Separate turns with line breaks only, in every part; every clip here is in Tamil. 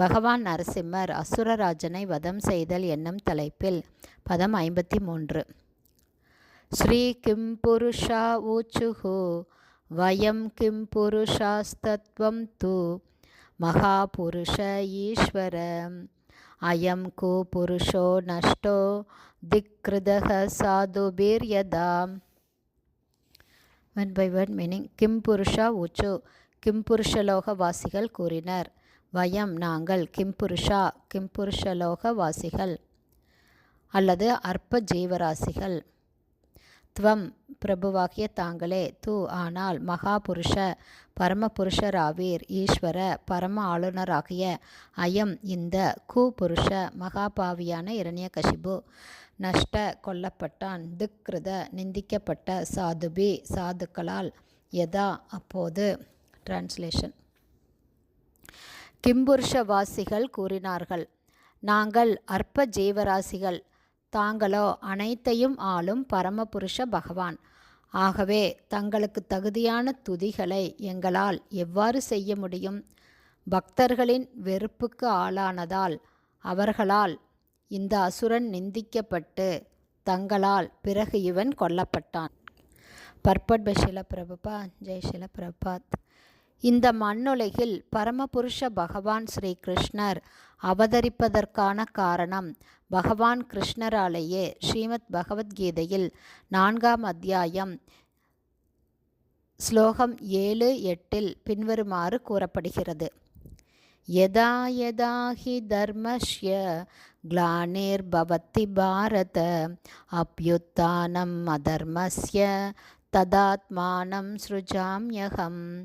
பகவான் நரசிம்மர் அசுரராஜனை வதம் செய்தல் என்னும் தலைப்பில் பதம் ஐம்பத்தி மூன்று ஸ்ரீ கிம் புருஷா ஊச்சுஹு வயம் கிம் புருஷாஸ்தத்வம் தூ மகாபுருஷ ஈஸ்வர. அயம் கு புருஷோ நஷ்டோ திக்ருதக சாதுபீர்யதாம் ஒன் பை ஒன் மீனிங் கிம் புருஷா ஊச்சு கிம் புருஷலோகவாசிகள் கூறினர். வயம் நாங்கள் கிம்புருஷா கிம்புருஷலோக வாசிகள் அல்லது அற்ப ஜீவராசிகள் துவம் பிரபுவாகிய தாங்களே தூ ஆனால் மகாபுருஷ பரமபுருஷராவீர் ஈஸ்வர பரம ஆளுநராகிய அயம் இந்த குபுருஷ மகாபாவியான இரணிய கசிபு நஷ்ட கொல்லப்பட்டான் திக்ருத நிந்திக்கப்பட்ட சாதுபி சாதுக்களால் எதா அப்போது. டிரான்ஸ்லேஷன் கிம்புருஷவாசிகள் கூறினார்கள் நாங்கள் அற்ப ஜீவராசிகள் தாங்களோ அனைத்தையும் ஆளும் பரமபுருஷ பகவான். ஆகவே தங்களுக்கு தகுதியான துதிகளை எங்களால் எவ்வாறு செய்ய முடியும்? பக்தர்களின் வெறுப்புக்கு ஆளானதால் அவர்களால் இந்த அசுரன் நிந்திக்கப்பட்டு தங்களால் பிறகு இவன் கொல்லப்பட்டான். பர்பட் பஷில பிரபுபா ஜெய்ஷில பிரபாத் இந்த மண்ணுலகில் பரமபுருஷ பகவான் ஸ்ரீ கிருஷ்ணர் அவதரிப்பதற்கான காரணம் பகவான் கிருஷ்ணராலேயே ஸ்ரீமத் பகவத்கீதையில் நான்காம் அத்தியாயம் ஸ்லோகம் ஏழு எட்டில் பின்வருமாறு கூறப்படுகிறது. யதா யதா ஹி தர்மஸ்ய கிளானிர்பவத்தி பாரத அப்யுத்தானம் அதர்மஸ்ய ததாத்மானம் சிருஜாம்யகம்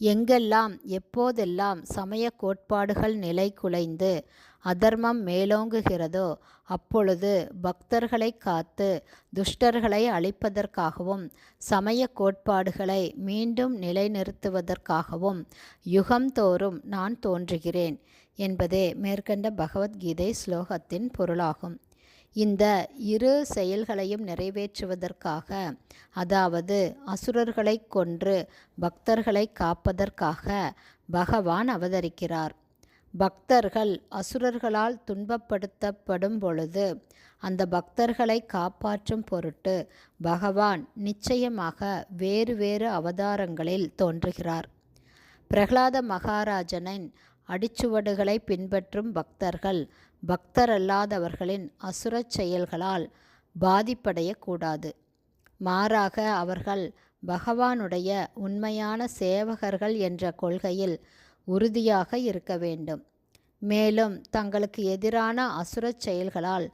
எங்கெல்லாம் எப்போதெல்லாம் சமய கோட்பாடுகள் நிலை குலைந்து அதர்மம் மேலோங்குகிறதோ அப்பொழுது பக்தர்களை காத்து துஷ்டர்களை அழிப்பதற்காகவும் சமய கோட்பாடுகளை மீண்டும் நிலைநிறுத்துவதற்காகவும் யுகம்தோறும் நான் தோன்றுகிறேன் என்பதே மேற்கண்ட பகவத்கீதை ஸ்லோகத்தின் பொருளாகும். இந்த இரு செயல்களையும் நிறைவேற்றுவதற்காக அதாவது அசுரர்களை கொன்று பக்தர்களை காப்பதற்காக பகவான் அவதரிக்கிறார். பக்தர்கள் அசுரர்களால் துன்பப்படுத்தப்படும் பொழுது அந்த பக்தர்களை காப்பாற்றும் பொருட்டு பகவான் நிச்சயமாக வேறு வேறு அவதாரங்களில் தோன்றுகிறார். பிரகலாத மகாராஜனின் அடிச்சுவடுகளை பின்பற்றும் பக்தர்கள் பக்தரல்லாதவர்களின் அசுரச் செயல்களால் பாதிப்படையக்கூடாது. மாறாக அவர்கள் பகவானுடைய உண்மையான சேவகர்கள் என்ற கொள்கையில் உறுதியாக இருக்க வேண்டும். மேலும் தங்களுக்கு எதிரான அசுரச் செயல்களால்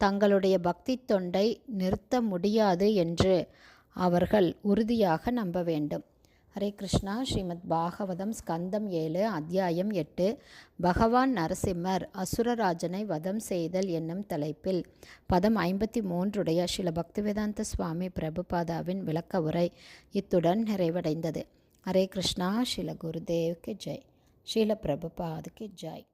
தங்களுடைய பக்தி தொண்டை நிறுத்த முடியாது என்று அவர்கள் உறுதியாக நம்ப வேண்டும். ஹரே கிருஷ்ணா. ஸ்ரீமத் பாகவதம் ஸ்கந்தம் ஏழு அத்தியாயம் எட்டு. பகவான் நரசிம்மர் அசுரராஜனை வதம் செய்தல் என்னும் தலைப்பில். பதம் ஐம்பத்தி மூன்றுடைய ஸ்ரீல பக்திவேதாந்த சுவாமி பிரபுபாதாவின் விளக்க உரை இத்துடன் நிறைவடைந்தது. ஹரே கிருஷ்ணா. ஸ்ரீல குருதேவ்க்கு ஜெய். ஸ்ரீல பிரபுபாதுக்கு ஜெய்.